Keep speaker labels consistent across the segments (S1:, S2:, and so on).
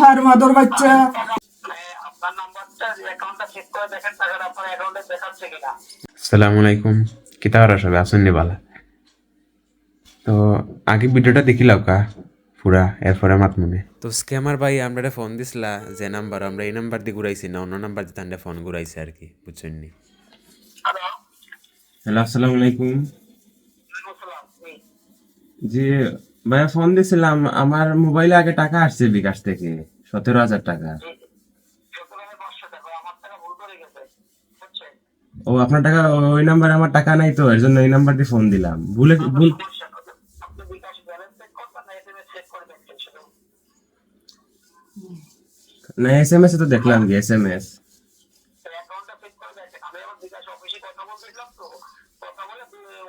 S1: হার মাদর বাচ্চা।
S2: আপনার নাম্বারটা অ্যাকাউন্টটা চেক করে দেখেন টাকাটা আপনার অ্যাকাউন্টে দেখাচ্ছে কিনা
S3: আসসালামু আলাইকুম। কিতা করা সবাই আসুন নি বালা? তো আগে ভিডিওটা দেখিলাও কা পুরা এরপরে মাত মনে। তো স্ক্যামার ভাই আমরা ফোন দিছিলা যে নাম্বার আমরা এই নাম্বার দিয়ে ঘুরাইছি না অন্য নাম্বার দিয়ে তান্ডে ফোন ঘুরাইছে আর কি বুঝছেন নি?
S2: হ্যালো
S4: আসসালামু আলাইকুম।
S2: জি
S4: ভাইয়া ফোন দিছিলাম, আমার মোবাইলে আগে টাকা আসছে বিকাশ থেকে, সতেরো হাজার টাকা। ও, আপনার টাকা ওই নাম্বারে আমার টাকা নাই তো, এর জন্য এই নাম্বার দিয়ে ফোন দিলাম। ভুলে, ভুল
S2: না
S4: এস এম এস তো দেখলাম কি এস এম এস
S2: অ্যাকাউন্টটা চেক করে দেখেন আমি আমার বিকাশ অফিসে কথা বলতেছিলাম তো কথা বলে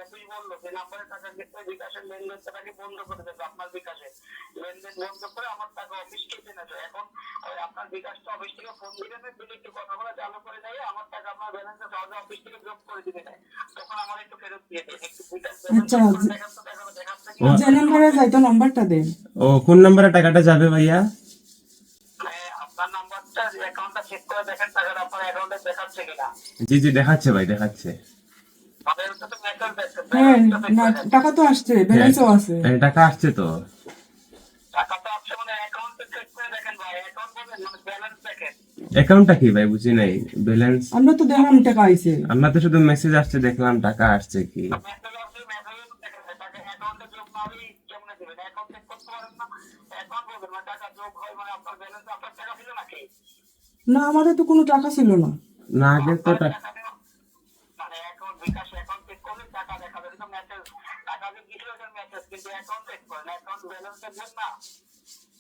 S2: অফিস বলল যে নাম্বারে টাকা বিকাশের লেনদেনটাকে বন্ধ করে দেবে আপনার বিকাশে। লেনদেন বন্ধ করে আমার টাকা অফিস কেটে নেবে এখন ওই আপনার বিকাশটা অফিস থেকে ফোন দিলে একটু কথা বলে চালু করে দেয় আমার টাকা আপনার ব্যালেন্সে সহজে অফিস থেকে করে দিবে তখন আমার একটু ফেরত দিয়ে দেয়। একটু বিকাশ
S1: আচ্ছা, যে নাম্বারে যাইতো নাম্বারটা দেন।
S4: ও কোন নাম্বারে টাকাটা যাবে ভাইয়া?
S2: মানে আপনার নাম্বারটা অ্যাকাউন্টটা চেক করে দেখেন টাকাটা আপনার অ্যাকাউন্টে দেখাচ্ছে কিনা।
S4: জি জি দেখাচ্ছে ভাই দেখাচ্ছে।
S1: হ্যাঁ না টাকা তো আসছে ব্যালেন্সও আছে।
S4: টাকা আসছে তো।
S2: আছে মানে অ্যাকাউন্টে চেক করে দেখেন ভাই অ্যাকাউন্ট বলেন মানে ব্যালেন্স দেখেন।
S4: অ্যাকাউন্টটা কি ভাই বুঝি নাই ব্যালেন্স
S1: আমরা তো দেখলাম টাকা আইছে।
S4: আমরা তো শুধু মেসেজ আসছে দেখলাম টাকা আসছে কি?
S2: মানে হয় মানে
S1: না আমাদের তো কোনো টাকা ছিল না।
S4: না আগে তো টাকা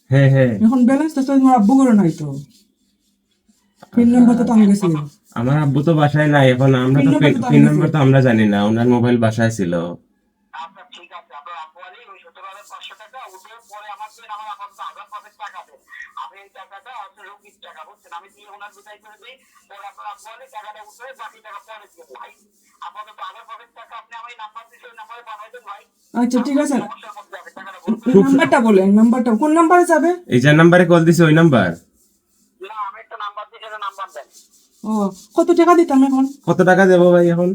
S4: হ্যাঁ হ্যাঁ।
S1: এখন ব্যালেন্স তো তোমার আব্বু করে নাই তো। পিন নম্বর তো আমি গেছি।
S4: আমার আব্বু তো বাসায় নাই এখন আমরা তো
S1: পিন নাম্বার তো
S4: আমরা জানি না ওনার মোবাইল বাসায় ছিল।
S2: আচ্ছা ঠিক আছে। আপনার আব্বু আলী ওই সতেরো হাজার পাঁচশো টাকা উঠে পরে আমার আমার পাঁচেক টাকা দেন এই টাকাটা হচ্ছে রোগীর টাকা বুঝছেন? আমি দিয়ে ওনার বিদায় করে দিই পরে আপনার আপু আলী টাকাটা উঠে বাকি টাকা পরে দিয়ে ভাই আপাতত হাজার পাঁচেক টাকা আপনি আমার এই নাম্বার দিচ্ছেন নাম্বারে পাঠাই দেন ভাই।
S1: আচ্ছা ঠিক আছে।
S2: বলুন
S1: নাম্বারটা বলেন নাম্বারটা কোন নাম্বারে যাবে?
S4: এই যে নাম্বারে কল দিছে ওই নাম্বার।
S2: না আমি একটা নাম্বার দিচ্ছি নাম্বার দেন।
S1: ও কত টাকা দিতাম এখন?
S4: কত টাকা দেবো ভাই এখন?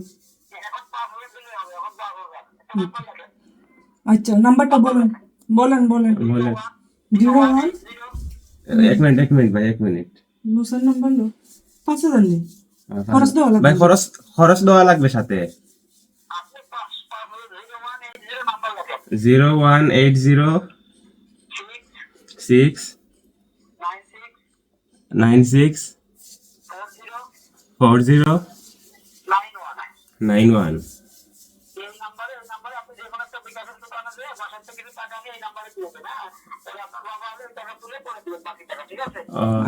S2: এখন পাঁচ হাজার দিলে হবে এখন পাঁচ হাজার। একটা নাম্বার লেখেন।
S1: আচ্ছা নাম্বারটা বলেন। বলেন বলেন।
S4: বলে
S1: জিরো ওয়ান
S2: জিরো
S4: এক মিনিট এক মিনিট ভাই এক মিনিট।
S1: নুসার নাম্বার লো পাঁচ হাজার নেই। খরচ দেওয়া লাগবে।
S4: ভাই খরচ খরচ দেওয়া লাগবে সাথে।
S2: Zero one eight zero six nine six four zero nine one.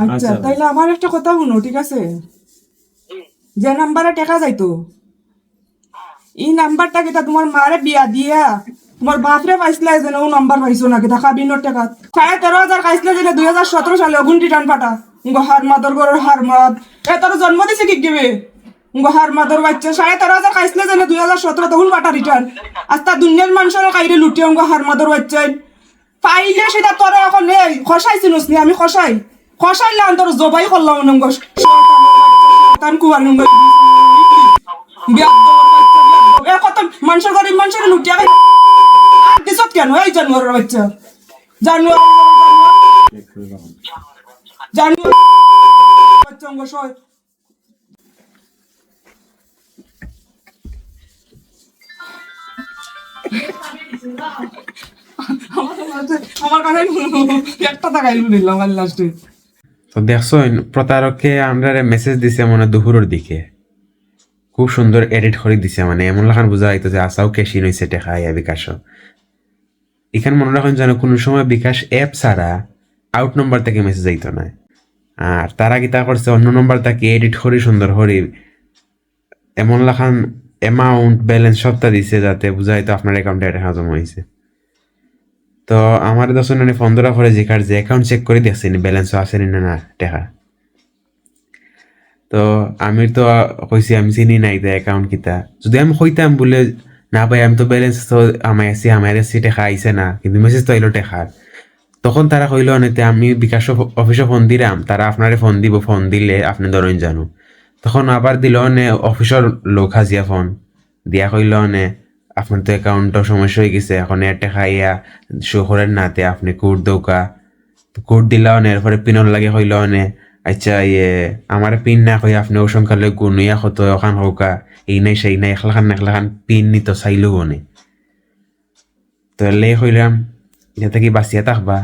S1: আচ্ছা
S4: আচ্ছা।
S1: তাইলে আমার একটা কথা শুনো ঠিক আছে? যে নাম্বারে টাকা যাইতো এই নাম্বারটা কিতা তোমার মারে বিয়া দিয়া। তোমার বাপরে পাইছিলা যেন ও নাম্বার পাইছো না টাকা। সাড়ে তেরো হাজার খাইছিল যেন দুই হাজার সতেরো সালে অগুন রিটার্ন পাঠা উঙ্গ হার মাদর গরুর হার মাদ। এ তোর জন্ম দিছে কি গেবে উঙ্গ হার মাদর বাচ্চা সাড়ে তেরো হাজার খাইছিল যেন দুই হাজার সতেরো তখন পাঠা রিটার্ন আস্তা দুনিয়ার মানুষের কাইরে লুটিয়ে উঙ্গ হার মাদর বাচ্চাই পাইলে সেটা তোর এখন এই খসাইছিনুস নি, আমি খসাই। খসাইলে আমি তোর জবাই করলাম নঙ্গ শয়তান কুয়ার নঙ্গ কত মানুষের গরিব মানুষের লুটিয়া খাই। দিছত কেন? এই বাচ্চা। জানুয়ার জানুয়ার বাচ্চা আমার কাছে একটা টাকাই নিলাম কাল লাস্টে
S3: তো দেখছ আমরা মেসেজ দিছে দুপুরের দিকে। খুব সুন্দর এডিট করে দিছে মানে এমন লাখান বোঝা হইতো যে আসাও কেশি নইছে টেকা ইয়া মনে রাখুন যেন কোনো সময় বিকাশ অ্যাপ ছাড়া আউট নম্বর থেকে মেসেজ আইতো না। আর তারা কি তা করছে, অন্য নম্বর তাকে এডিট করি সুন্দর করি এমন লাখান অ্যামাউন্ট ব্যালেন্স সবটা দিছে যাতে বুঝাই তো আপনার অ্যাকাউন্টে টাকা জমা হয়েছে তো আমার দর্শন ফোন ধরা করে জিকার যে অ্যাকাউন্ট চেক করে দেখছি ব্যালেন্স আছে না না টাকা তো আমি তো কইছি, আমি চিনি নাই তো অ্যাকাউন্ট কিতা। যদি আমি কইতাম বলে, না ভাই, আমি তো ব্যালেন্স তো আমার এসি আমার এসি টেকা আইছে না, কিন্তু মেসেজ তো আইলো টেকার তখন তারা কইল, অনেতে আমি বিকাশ অফিসে ফোন দিলাম, তারা আপনারে ফোন দিব ফোন দিলে আপনি ধরেন জানো। তখন আবার দিল, অনে অফিসের লোক হাজিয়া ফোন দিয়া কইল, অনে আপনার তো অ্যাকাউন্টও সমস্যা হয়ে গেছে, এখন এটা খাইয়া শো করেন নাতে আপনি কোড দৌকা কোড দিলা অনে, এরপরে পিনর লাগে কইল অনে আচ্ছা ইয়ে আমার পিন না কই আপনি ও সংখ্যালে গুনুয়া হতো ওখান হৌকা এই নাই, সেই নাই একলাখান একলাখান পিন নিত চাইলো অনে। তো লে হইলাম এটা কি বাঁচিয়া থাকবা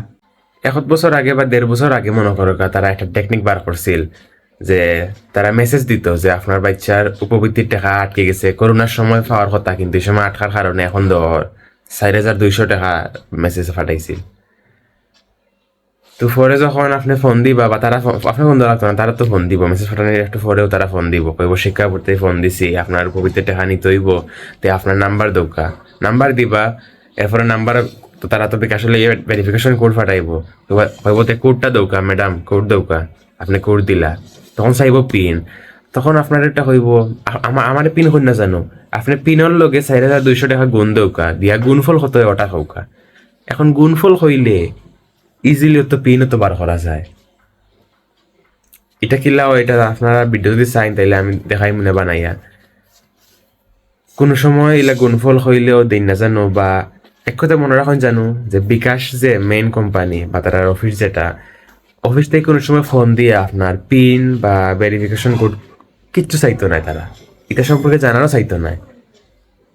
S3: এক বছর আগে বা দেড় বছর আগে মনে করো তারা একটা টেকনিক বার করছিল যে তারা মেসেজ দিত যে আপনার বাচ্চার উপবৃত্তির টাকা আটকে গেছে করোনার সময় পাওয়ার কথা, কিন্তু এই সময় আটকার কারণে এখন ধর চার হাজার দুইশো টাকা মেসেজ পাঠাইছিল। তো পরে যখন আপনি ফোন দিবা বা তারা আপনি ফোন দেওয়া না, তারা তো ফোন দিব মেসেজ পাঠানোর একটু পরেও তারা ফোন দিব। কইব, শিক্ষা করতে ফোন দিছি, আপনার উপবৃত্তির টাকা নিতে হইব, তে আপনার নাম্বার দৌকা নাম্বার দিবা, এরপরে নাম্বার তো তারা তো বিকাশ হলে ভেরিফিকেশন কোড ফাটাইব তো কইব তে কোডটা দৌকা ম্যাডাম কোড দৌকা আপনি কোড দিলা। তখন চাইব পিন। তখন আপনার একটা হইব, আ- আমা- আমার পিন হই না জানো? আপনি পিনের লগে চার হাজার দুইশো টাকা গুণ দৌকা, দিয়া গুণফল হয় ওটা হৌকা। এখন গুণফল হইলে ইজিলি তো পিনও তো বার করা যায়। এটা কিলাও এটা আপনারা ভিডিও যদি চাইন তাইলে আমি দেখাই মনে বানাইয়া কোনো সময় এলা গুণফল হইলেও দিন না জানো, বা এক কথা মনে রাখুন জানো, যে বিকাশ যে মেইন কোম্পানি বা তার অফিস যেটা অফিস থেকে কোনো সময় ফোন দিয়ে আপনার পিন বা ভেরিফিকেশন কোড কিচ্ছু চাইতো না তারা। এটা সম্পর্কে জানারও চাইতো না।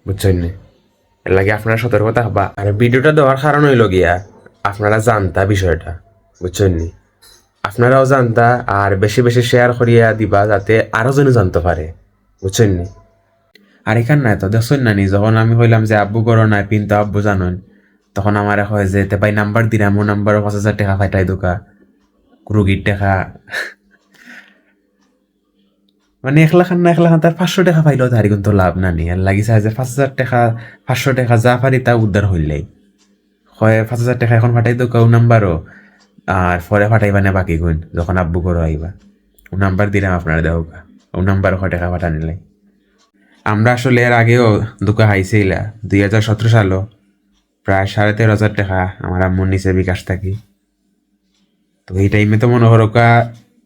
S3: বুঝছেন? এর লাগে আপনারা সতর্কতা থাকবা আর ভিডিওটা দেওয়ার কারণ হইল গিয়া, আপনারা জানতা বিষয়টা। বুঝছেন? নি আপনারাও জানতা আর বেশি বেশি শেয়ার করিয়া দিবা যাতে আরও জনে জানতে পারে। বুঝছেন? নি আর এখান নাই তো, দেখছেন না নি? যখন আমি হইলাম যে আব্বু করো নাই, পিন তো আব্বু জানেন, তখন আমার হয় যে ভাই নাম্বার দিলাম ও নাম্বার পাঁচ হাজার টাকা ফাইটাই দোকা। রুগীর টাকা মানে এক লাখ না এক লাখ তার পাঁচশো টাকা পাইলেও তার কিন্তু লাভ না নি। আর লাগিছে যে পাঁচ হাজার টাকা, পাঁচশো টাকা যা পারি তা উদ্ধার হইলেই। হয় পাঁচ হাজার টাকা এখন ফাটাই দো কেউ নাম্বারও। আর পরে ফাটাইবা না বাকি গুণ, যখন আব্বু করো আইবা। ও নাম্বার দিলাম আপনার দেওয়া ও নাম্বার কয় টাকা ফাটা নিলে। আমরা আসলে এর আগেও দুকা হাইছিলা, দুই হাজার সতেরো সালও। প্রায় সাড়ে তেরো হাজার টাকা আমার আম্মুর নিচে বিকাশ থাকি। তো এই টাইমে তো মনে করো কা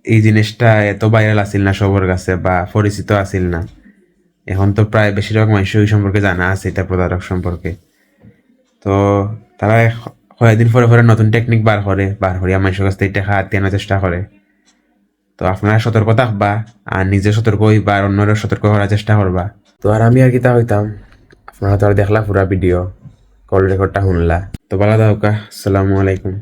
S3: এই জিনিসটা এত ভাইরাল আসিল না সবার কাছে বা পরিচিত আসিল না। এখন তো প্রায় বেশিরভাগ মানুষ ওই সম্পর্কে জানা আছে, এটা প্রতারক সম্পর্কে। তো তারা কয়েকদিন পরে পরে নতুন টেকনিক বার করে, বার করিয়া মানুষের কাছ থেকে টাকা আনার চেষ্টা করে। তো আপনারা সতর্ক থাকবা, আর নিজে সতর্ক হইবা, আর অন্যরা সতর্ক করার চেষ্টা করবা। তো আর আমি আর কিতা হইতাম, আপনারা তো আর দেখলা পুরা ভিডিও কল রেকর্ডটা শুনলা। তো ভালো থাকা আসসালামু আলাইকুম।